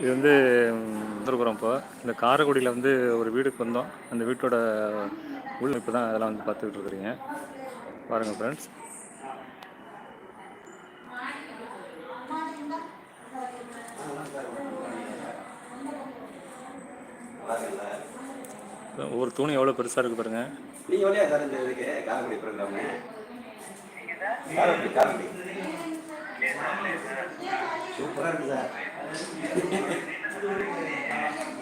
இது வந்து வந்துருக்குறோம் இப்போ. இந்த காரைக்குடியில் வந்து ஒரு வீடுக்கு வந்தோம். அந்த வீட்டோட உள்மைப்பு தான் அதெல்லாம் வந்து பார்த்துக்கிட்டு இருக்கிறீங்க. பாருங்கள் ஃப்ரெண்ட்ஸ் ஒரு தூணி எவ்வளோ பெருசாக இருக்குது பாருங்கள் நீங்க வழியா சார் இந்த இதுக்கு காரைக்குடி ப்ரோக்ராமு காரைக்குடி காரைக்குடி. சூப்பரா இருக்கு சார்.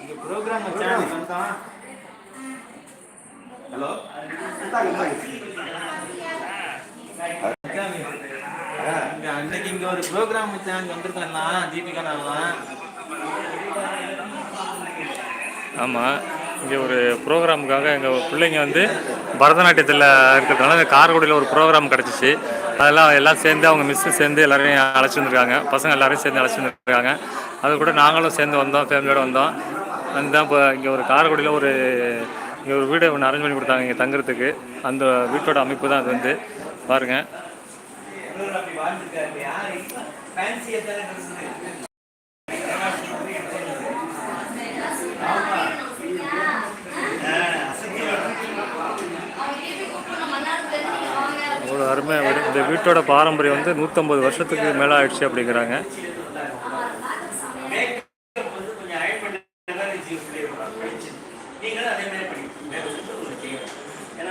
இந்த ப்ரோக்ராம் வச்சாங்க ஹலோ அன்னைக்கு இங்க ஒரு ப்ரோக்ராம் வச்சாங்க வந்திருக்கலாம் தீபிகா நான் ஆமாம் இங்கே ஒரு ப்ரோக்ராமுக்காக எங்கள் பிள்ளைங்க வந்து பரதநாட்டியத்தில் இருக்கிறதுனால இந்த காரைக்குடியில் ஒரு ப்ரோக்ராம் கிடச்சிச்சு. அதெல்லாம் எல்லாம் சேர்ந்து அவங்க மிஸ்ஸு சேர்ந்து எல்லாரையும் அழைச்சி வந்திருக்காங்க. பசங்க எல்லாரையும் சேர்ந்து அழைச்சி வந்திருக்காங்க. அது கூட நாங்களும் சேர்ந்து வந்தோம் ஃபேமிலியோடு வந்தோம். அதுதான் இப்போ இங்கே ஒரு காரைக்குடியில் ஒரு இங்கே ஒரு வீடு ஒன்று அரேஞ்ச் பண்ணி கொடுத்தாங்க இங்கே தங்குறதுக்கு. அந்த வீட்டோட அமைப்பு தான் அது வந்து. பாருங்கள் எல்லாருமே இந்த வீட்டோட பாரம்பரியம் வந்து நூற்றம்பது வருஷத்துக்கு மேலே ஆயிடுச்சு அப்படிங்கிறாங்க.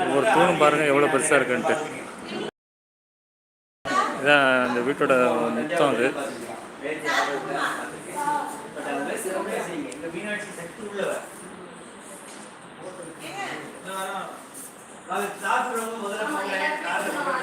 ஒவ்வொரு தூணும் பாருங்கள் எவ்வளோ பெருசாக இருக்குன்ட்டு. இதான் இந்த வீட்டோட முத்தம் அது. சாப்பிட்டு நீங்க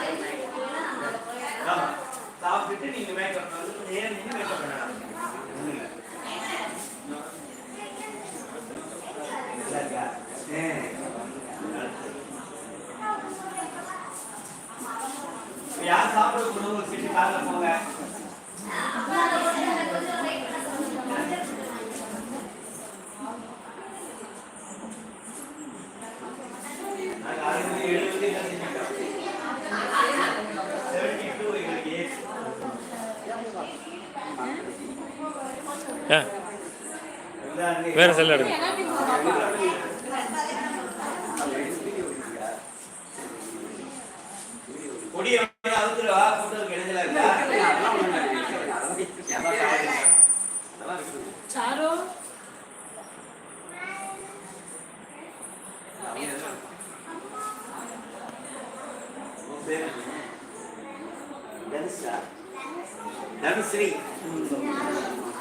யார் சாப்பிட உணவு சீட்டு போங்க. வேறு செல்ல எடுங்க. சாரு? தனுஷா? தனுஸ்ரீ.